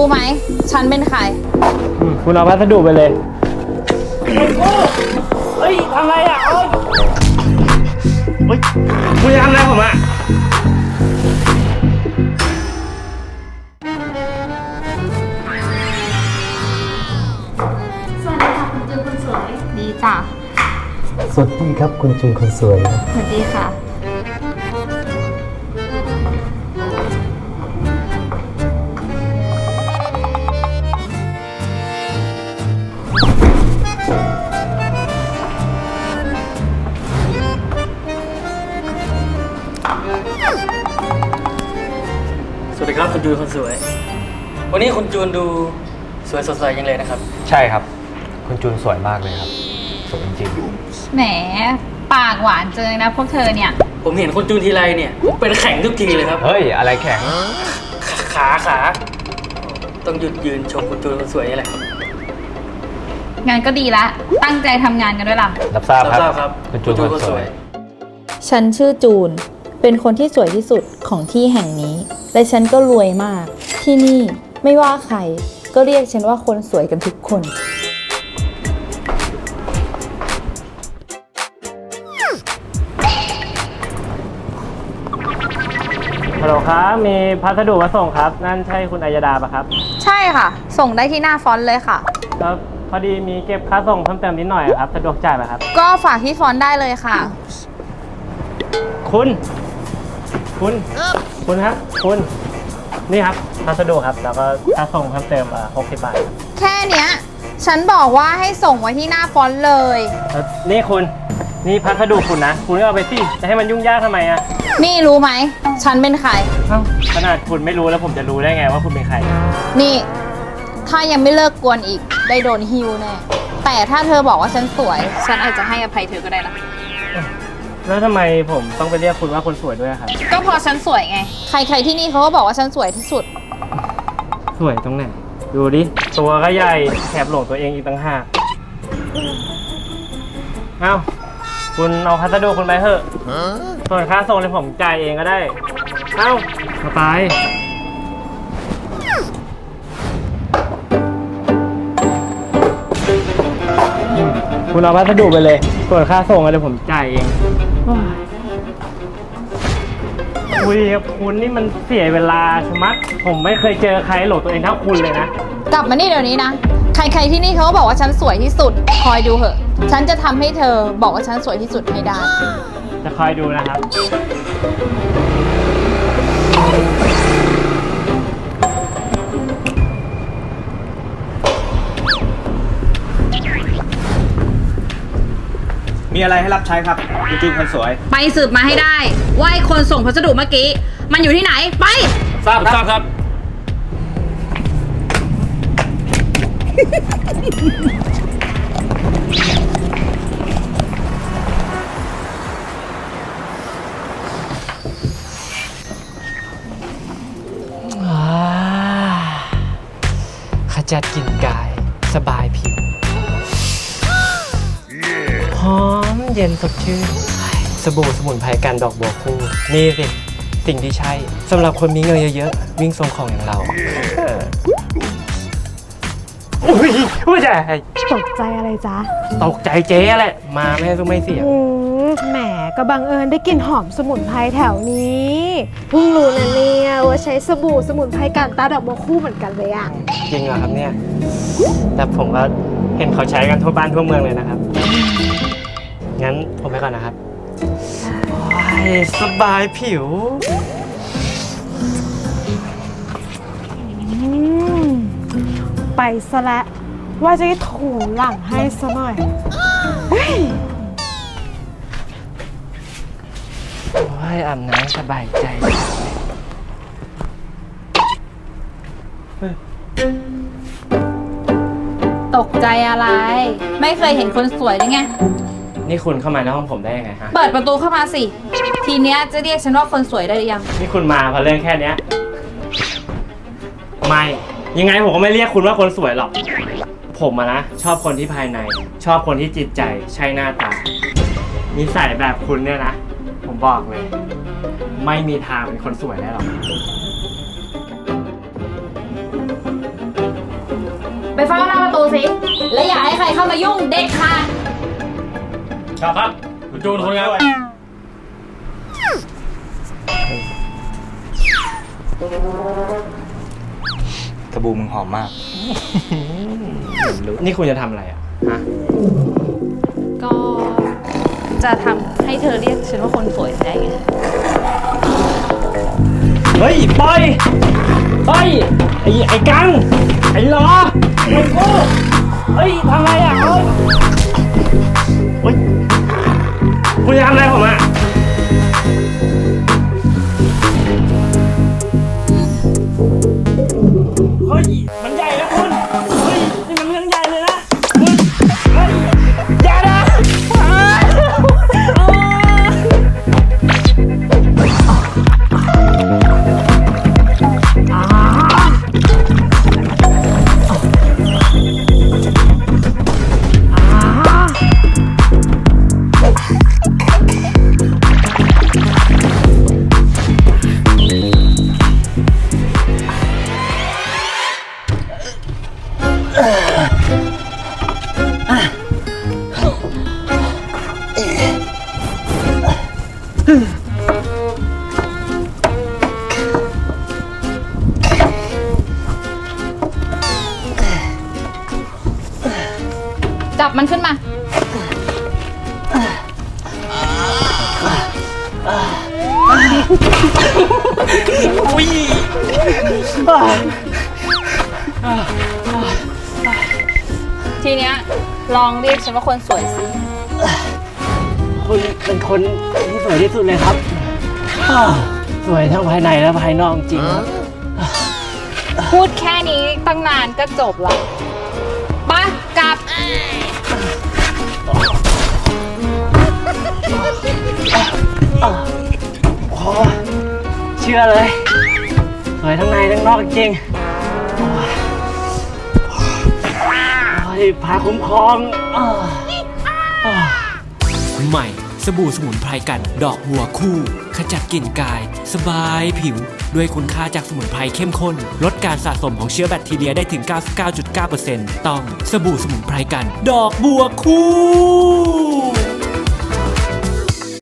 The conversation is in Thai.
รู้ไหม ฉันเป็นใคร อืมคุณเอาพัสดุไปเลย เฮ้ยทำไรอะเอ้ยเฮ้ยคุณจะทำอะไรผมอะ สวัสดีค่ะ คุณจูนคนสวย ดีจ้ะ สวัสดีครับคุณจูนคนสวย สวัสดีค่ะ วัสดีครับคุณจูนคนสวย วันนี้คุณจูนดูสวยสดใสยังเลยนะครับ ใช่ครับ คุณจูนสวยมากเลยครับ สวยจริงแหม ปากหวานเจอนะพวกเธอเนี่ย ผมเห็นคุณจูนทีไรเนี่ยผมเป็นแข็งทุกทีเลยครับ ๆ เฮ้ย อะไรแข็ง ขาขาต้องหยุดยืนชมคุณจูนคนสวยนี่แหละครับ งานก็ดีละ ตั้งใจทำงานกันด้วยล่ะ รับทราบคทรารับบครับคุณจูนคนสวย ฉันชื่อจูน เป็นคนที่สวยที่สุดของที่แห่งนี้ และฉันก็รวยมาก ที่นี่ไม่ว่าใคร ก็เรียกฉันว่าคนสวยกันทุกคน ฮัลโหลครับ มีพัสดุมาส่งครับ นั่นใช่คุณอัยดาปะครับ ใช่ค่ะ ส่งได้ที่หน้าฟอนต์เลยค่ะแล้วพอดีมีเก็บค่าส่งเพิ่มเติมนิดหน่อยครับ สะดวกจ่ายไหมครับ ก็ฝากที่ฟอนต์ได้เลยค่ะ คุณ คุณคุณครับ คุณ นี่ครับพัสดุครับ แล้วก็ค่าส่งเพิ่มเติมอะ60บาทแค่เนี้ย ฉันบอกว่าให้ส่งไว้ที่หน้าฟอนต์เลย แล้วนี่คุณ นี่พัสดุคุณนะ คุณก็เอาไปสิจะให้มันยุ่งยากทำไมอะนี่รู้ไหม ฉันเป็นใคร เอ้าขนาดคุณไม่รู้แล้วผมจะรู้ได้ไงว่าคุณเป็นใคร นี่ ถ้ายังไม่เลิกกวนอีก ได้โดนฮิวแน่ แต่ถ้าเธอบอกว่าฉันสวย ฉันอาจจะให้อภัยเธอก็ได้นะ แล้วทำไมผมต้องไปเรียกคุณว่าคนสวยด้วยอะครับ ก็เพอฉันสวยไง ใครๆที่นี่เขาก็บอกว่าฉันสวยที่สุด สวยตรงไหน ดูดิ ตัวก็ใหญ่แถบหลงตัวเองอีกต่างหากเอ้า คุณเอาพัสดุคุณไปเถอะ ส่วนค่าส่งเลยผมจ่ายเองก็ได้ เอ้ามาไป คุณเอาพัสดุไปเลย ส่วนค่าส่งอะไรผมจ่ายเองโอ้ยคุยกับคุณนี่มันเสียเวลาชะมัด ผมไม่เคยเจอใครโหลดตัวเองเท่าคุณเลยนะ กลับมานี่เดี๋ยวนี้นะ ใครๆที่นี่เขาก็บอกว่าฉันสวยที่สุด คอยดูเหอะ ฉันจะทำให้เธอบอกว่าฉันสวยที่สุดให้ได้ จะคอยดูนะครับ มีอะไรให้รับใช้ครับคุณจูนคนสวย ไปสืบมาให้ได้ ว่าไอ้คนส่งพัสดุเมื่อกี้ มันอยู่ที่ไหนไป ทราบทราบครับ ขจัดกลิ่นกายสบายผิว เย็นสดชื่นสบู่สมุนไพรกันดอกบัวคู่ นี่สิ สิ่งที่ใช่สำหรับคนมีเงินเยอะๆ วิ่งทรงของอย่างเราอุ้ยผู้ชายตกใจอะไรจ๊ะ ตกใจเจ๊แหละ มาไม่ให้ซุ้มไม่เสียงอืมแหมก็บังเอิญได้กลิ่นหอมสมุนไพรแถวนี้เพิ่งรู้นะเนี่ยว่าใช้สบู่สมุนไพรกันตาดอกบัวคู่เหมือนกันเลยอะจริงเหรอครับเนี่ย แต่ผมก็เห็นเขาใช้กันทั่วบ้านทั่วเมืองเลยนะครับ งั้นผมไปก่อนนะครับโอ้ยสบายผิว อืมไปซะแล้วว่าจะให้ถูหลังให้ซะหน่อยเฮ้ยโอ้ยอาบน้ำสบายใจตกใจอะไร ไม่เคยเห็นคนสวยหรือไง นี่คุณเข้ามาในห้องผมได้ยังไงฮะ เปิดประตูเข้ามาสิ ทีเนี้ยจะเรียกฉันว่าคนสวยได้หรือยัง นี่คุณมาเพราะเรื่องแค่เนี้ย ไม่ ยังไงผมก็ไม่เรียกคุณว่าคนสวยหรอก ผมอะนะ ชอบคนที่ภายใน ชอบคนที่จิตใจใช่หน้าตา นิสัยแบบคุณเนี่ยนะ ผมบอกเลย ไม่มีทางเป็นคนสวยได้หรอก ไปเฝ้าหน้าประตูสิ และอย่าให้ใครเข้ามายุ่งเด็ดขาด ครับครับคุณจูนคนงานสบู่มึงหอมมาก นี่คุณจะทำอะไรอะฮะก็จะทำให้เธอเรียกฉันว่าคนสวยได้ไงเฮ้ยปล่อยปล่อยไอ้ไอ้กังไอ้ล้อไอ้กูเฮ้ยทำอะไรอะ เฮ้ย บมันขึ้นมาทีเนี้ยลองเรียกฉันว่าคนสวยสิคุณเป็นคนที่สวยที่สุดเลยครับอ้าวสวยทั้งภายในและภายนอกจริงครับ พูดแค่นี้ตั้งนานก็จบละปะกลับ โอ้เชื่อเลยสวยทั้งในทั้งนอกจริงโอ้ยโอ้ยพาคุ้มครอง ใหม่ สบู่สมุนไพรกัน ดอกบัวคู่ ขจัดกลิ่นกาย สบายผิว ด้วยคุณค่าจากสมุนไพรเข้มข้น ลดการสะสมของเชื้อแบคทีเรียได้ถึง 99.9%ต้องสบู่สมุนไพรกัน ดอกบัวคู่